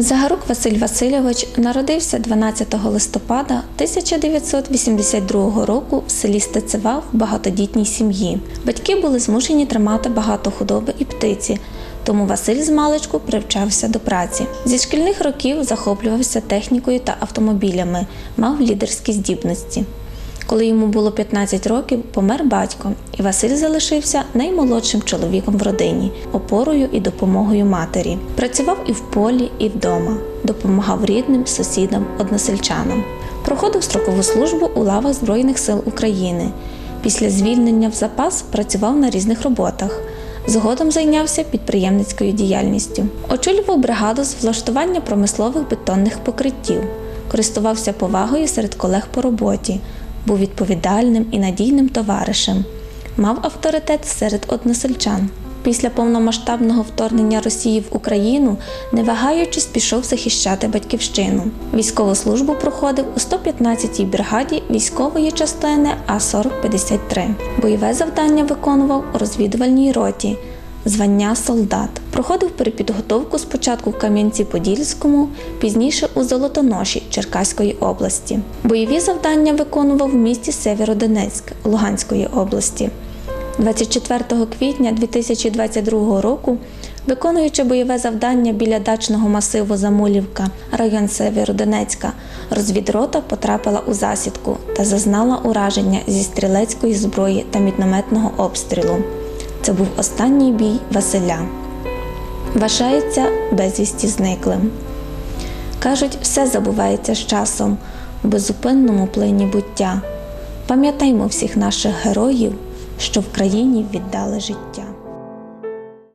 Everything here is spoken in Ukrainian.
Загарук Василь Васильович народився 12 листопада 1982 року в селі Стецева в багатодітній сім'ї. Батьки були змушені тримати багато худоби і птиці, тому Василь з маличку привчався до праці. Зі шкільних років захоплювався технікою та автомобілями, мав лідерські здібності. Коли йому було 15 років, помер батько, і Василь залишився наймолодшим чоловіком в родині, опорою і допомогою матері. Працював і в полі, і вдома, допомагав рідним, сусідам, односельчанам. Проходив строкову службу у лавах Збройних сил України. Після звільнення в запас працював на різних роботах. Згодом зайнявся підприємницькою діяльністю. Очолював бригаду з влаштування промислових бетонних покриттів, користувався повагою серед колег по роботі, був відповідальним і надійним товаришем, мав авторитет серед односельчан. Після повномасштабного вторгнення Росії в Україну, не вагаючись, пішов захищати батьківщину. Військову службу проходив у 115-й бригаді військової частини А-4053. Бойове завдання виконував у розвідувальній роті, звання солдат. Проходив перепідготовку спочатку в Кам'янці-Подільському, пізніше у Золотоноші Черкаської області. Бойові завдання виконував в місті Северодонецьк Луганської області. 24 квітня 2022 року, виконуючи бойове завдання біля дачного масиву Замулівка, район Северодонецька, розвідрота потрапила у засідку та зазнала ураження зі стрілецької зброї та мінометного обстрілу. Це був останній бій Василя. Вважається безвісті зниклим. Кажуть, все забувається з часом у безупинному плині буття. Пам'ятаймо всіх наших героїв, що в країні віддали життя.